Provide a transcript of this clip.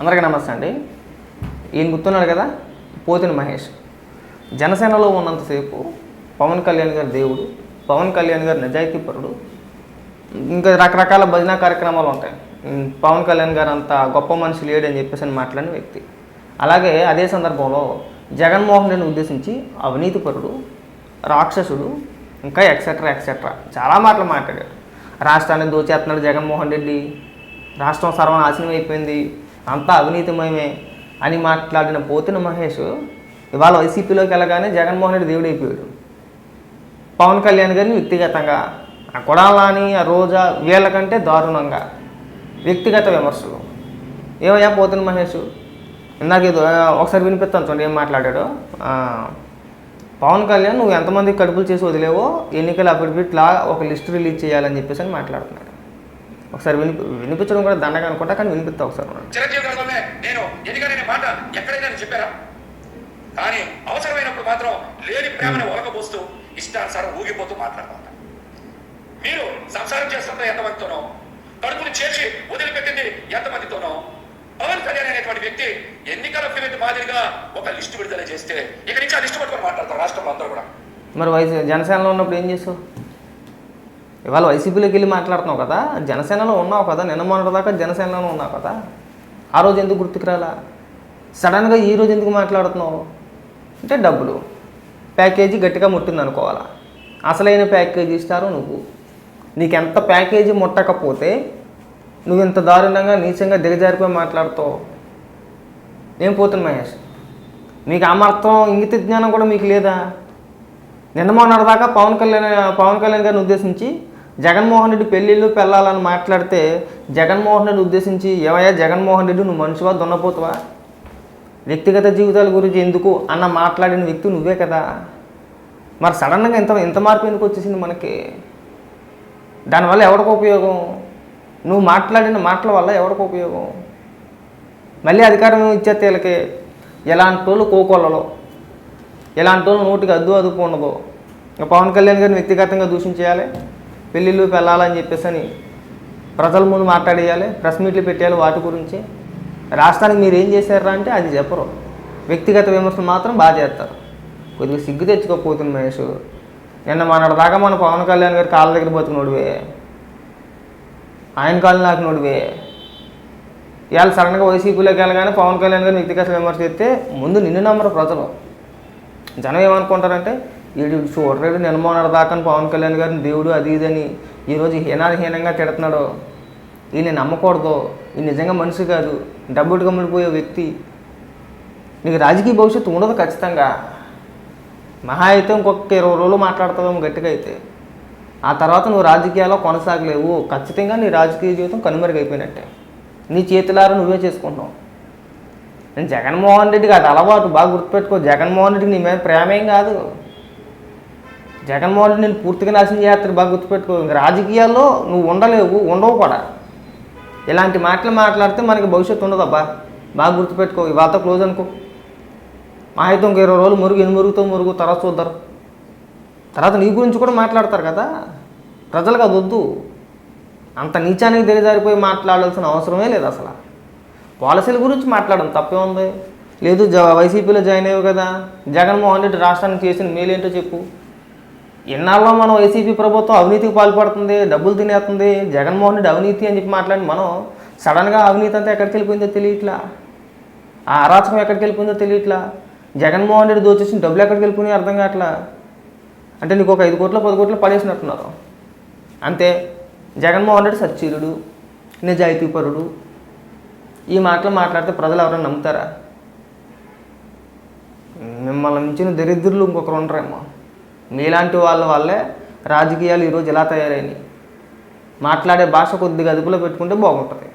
అందరికీ నమస్తే అండి. ఈయన గుర్తున్నాడు కదా? పోతిన మహేష్. జనసేనలో ఉన్నంతసేపు పవన్ కళ్యాణ్ గారి దేవుడు పవన్ కళ్యాణ్ గారి నిజాయితీపరుడు ఇంకా రకరకాల భజన కార్యక్రమాలు ఉంటాయి. పవన్ కళ్యాణ్ గారు అంత గొప్ప మనిషి లేడు అని చెప్పేసి అని మాట్లాడిన వ్యక్తి. అలాగే అదే సందర్భంలో జగన్మోహన్ రెడ్డిని ఉద్దేశించి అవినీతిపరుడు రాక్షసుడు ఇంకా ఎక్సెట్రా ఎక్సెట్రా చాలా మాటలు మాట్లాడాడు. రాష్ట్రాన్ని దోచేస్తున్నాడు జగన్మోహన్ రెడ్డి. రాష్ట్రం సర్వనాశనం అయిపోయింది. అంతా అవినీతిమయమే అని మాట్లాడిన పోతిన మహేష్ ఇవాళ వైసీపీలోకి వెళ్ళగానే జగన్మోహన్ రెడ్డి దేవుడు అయిపోయాడు. పవన్ కళ్యాణ్ గారిని వ్యక్తిగతంగా ఆ కొడాలని ఆ రోజా వీళ్ళకంటే దారుణంగా వ్యక్తిగత విమర్శలు. ఏమయ్యా పోతున్న మహేష్? ఇందాక ఏదో ఒకసారి వినిపిస్తాను చూడండి ఏం మాట్లాడాడు. పవన్ కళ్యాణ్ నువ్వు ఎంతమంది కడుపులు చేసి వదిలేవో ఎన్నికల అఫిడవిట్లా ఒక లిస్ట్ రిలీజ్ చేయాలని చెప్పేసి అని మాట్లాడుతున్నాడు. ఒకసారి వినిపి వినిపించడం కూడా దండగా అనుకుంటా కానీ వినిపిస్తా ఒకసారి. చిరంజీవి గారితోనే నేను ఎదిగాననే మాట ఎక్కడైనా చెప్పారా కానీ అవసరమైనప్పుడు మాత్రం లేని ప్రేమని ఒలకబోస్తూ ఇష్టానుసారం ఊగిపోతూ మాట్లాడుతూ ఉంటాను మీరు సంసారం చేస్తున్న ఎంతమందితోనో కడుపుని చేర్చి వదిలిపెట్టింది ఎంతమందితోనో పవన్ కళ్యాణ్ అనేటువంటి వ్యక్తి ఎన్నికల ఫిలిట్ మాదిరిగా ఒక లిస్టు విడుదల చేస్తే ఇక నుంచి ఆ లిస్టు పట్టుకొని మాట్లాడతారు రాష్ట్రంలో అందరూ కూడా. మరి వైసీ జనసేనలో ఉన్నప్పుడు ఏం చేసావు ఇవాళ వైసీపీలోకి వెళ్ళి మాట్లాడుతున్నావు కదా జనసేనలో ఉన్నావు కదా నిన్న మొన్నటి దాకా జనసేనలో ఉన్నావు కదా ఆ రోజు ఎందుకు గుర్తుకురాలా సడన్గా ఈ రోజు ఎందుకు మాట్లాడుతున్నావు? అంటే డబ్బులు. ప్యాకేజీ గట్టిగా ముట్టింది అనుకోవాలా? అసలైన ప్యాకేజీ ఇస్తారు నువ్వు. నీకెంత ప్యాకేజీ ముట్టకపోతే నువ్వు ఇంత దారుణంగా నీచంగా దిగజారిపోయి మాట్లాడుతావు? ఏం పోతుంది మహేష్? మీకు అమర్థం ఇంగిత జ్ఞానం కూడా మీకు లేదా? నిన్న మొన్నటి దాకా పవన్ కళ్యాణ్ పవన్ కళ్యాణ్ గారిని ఉద్దేశించి జగన్మోహన్ రెడ్డి పెళ్ళిళ్ళు పెళ్ళాలని మాట్లాడితే జగన్మోహన్ రెడ్డి ఉద్దేశించి ఏమయ్యా జగన్మోహన్ రెడ్డి నువ్వు మనిషివా దున్నపోతావా? వ్యక్తిగత జీవితాల గురించి ఎందుకు అన్న మాట్లాడిన వ్యక్తి నువ్వే కదా. మరి సడన్గా ఇంత ఇంత మార్పు ఎందుకు వచ్చేసింది మనకి? దానివల్ల ఎవరికి ఉపయోగం? నువ్వు మాట్లాడిన మాటల వల్ల ఎవరికి ఉపయోగం? మళ్ళీ అధికారం ఇచ్చేస్తే వీళ్ళకి? ఎలాంటి వాళ్ళు కోకోళ్ళలో ఎలాంటి వాళ్ళు నోటికి అద్దు అదుపు ఉండదు. పవన్ కళ్యాణ్ గారిని వ్యక్తిగతంగా దూషించేయాలి. పెళ్ళిళ్ళు పెళ్ళాలని చెప్పేసి అని ప్రజల ముందు మాట్లాడేయాలి ప్రెస్ మీట్లు పెట్టేయాలి వాటి గురించి. రాష్ట్రానికి మీరు ఏం చేశారా అంటే అది చెప్పరు. వ్యక్తిగత విమర్శలు మాత్రం బాగా చేస్తారు. కొద్దిగా సిగ్గు తెచ్చుకోకపోతుంది మహేష్. నిన్న మన దాకా మన పవన్ కళ్యాణ్ గారి కాళ్ళ దగ్గర బతుకునోడివే ఆయన కాళ్ళు నాకు నోడివే ఇవాళ సడన్గా వైసీపీలోకి వెళ్ళగానే పవన్ కళ్యాణ్ గారిని వ్యక్తిగత విమర్శ చేస్తే ముందు నిన్ను నమ్మరు ప్రజలు. జనం ఏమనుకుంటారంటే వీడు చూడరేడు నిన్నమోనాడు దాకా పవన్ కళ్యాణ్ గారిని దేవుడు అది ఇది అని. ఈరోజు హీనాహీనంగా తిడుతున్నాడు. ఈయన నమ్మకూడదు. ఈ నిజంగా మనిషి కాదు. డబ్బులు కమ్ముడిపోయే వ్యక్తి. నీకు రాజకీయ భవిష్యత్తు ఉండదు ఖచ్చితంగా. మహా అయితే ఇంకొక ఇరవై రోజులు మాట్లాడతావేమో గట్టిగా అయితే. ఆ తర్వాత నువ్వు రాజకీయాల్లో కొనసాగలేవు. ఖచ్చితంగా నీ రాజకీయ జీవితం కనుమరుగైపోయినట్టే. నీ చేతులారా నువ్వే చేసుకుంటావు నేను జగన్మోహన్ రెడ్డికి అది అలవాటు బాగా గుర్తుపెట్టుకో. జగన్మోహన్ రెడ్డికి నీ మీద ప్రేమేం కాదు. జగన్మోహన్ రెడ్డి నేను పూర్తిగా నాశనం చేస్తాడు బాగా గుర్తుపెట్టుకో. ఇంక రాజకీయాల్లో నువ్వు ఉండలేవు ఉండవు కూడా. ఇలాంటి మాటలు మాట్లాడితే మనకి భవిష్యత్తు ఉండదబ్బా బాగా గుర్తుపెట్టుకో ఇవాళ క్లోజ్ అనుకో. మా అయితే ఇంక ఇరవై రోజులు మురుగు ఎన్ని మురుగుతో మురుగు తర్వాత చూద్దరు. తర్వాత నీ గురించి కూడా మాట్లాడతారు కదా. ప్రజలకు అది వద్దు. అంత నీచానికి దిగజారిపోయి మాట్లాడాల్సిన అవసరమే లేదు అసలు. పాలసీల గురించి మాట్లాడడం తప్పే ఉంది. లేదు జ వైసీపీలో జాయిన్ అయ్యావు కదా. జగన్మోహన్ రెడ్డి రాష్ట్రానికి చేసిన మేలేంటో చెప్పు. ఎన్నాళ్ళలో మనం వైసీపీ ప్రభుత్వం అవినీతికి పాల్పడుతుంది డబ్బులు తినేస్తుంది జగన్మోహన్ రెడ్డి అవినీతి అని చెప్పి మాట్లాడి మనం సడన్గా అవినీతి అంతా ఎక్కడికి వెళ్ళిపోయిందో తెలియట్లా? ఆ అరాచకం ఎక్కడికి వెళ్ళిపోయిందో తెలియట్లా? జగన్మోహన్ రెడ్డి దోచేసిన డబ్బులు ఎక్కడికి వెళ్ళిపోయినాయి అర్థం కావట్లా? అంటే నీకు ఒక ఐదు కోట్లు పది కోట్లు పడేసినట్టున్నారు. అంతే. జగన్మోహన్ రెడ్డి సచ్చీరుడు నిజాయితీపరుడు. ఈ మాటలు మాట్లాడితే ప్రజలు ఎవరైనా నమ్ముతారా? మిమ్మల్ని మించిన దరిద్రులు ఇంకొకరు ఉండరేమో. మీలాంటి వాళ్ళ వల్లే రాజకీయాలు ఈరోజు ఇలా తయారైనాయి? మాట్లాడే భాష కొద్దిగా అదుపులో పెట్టుకుంటే బాగుంటుంది.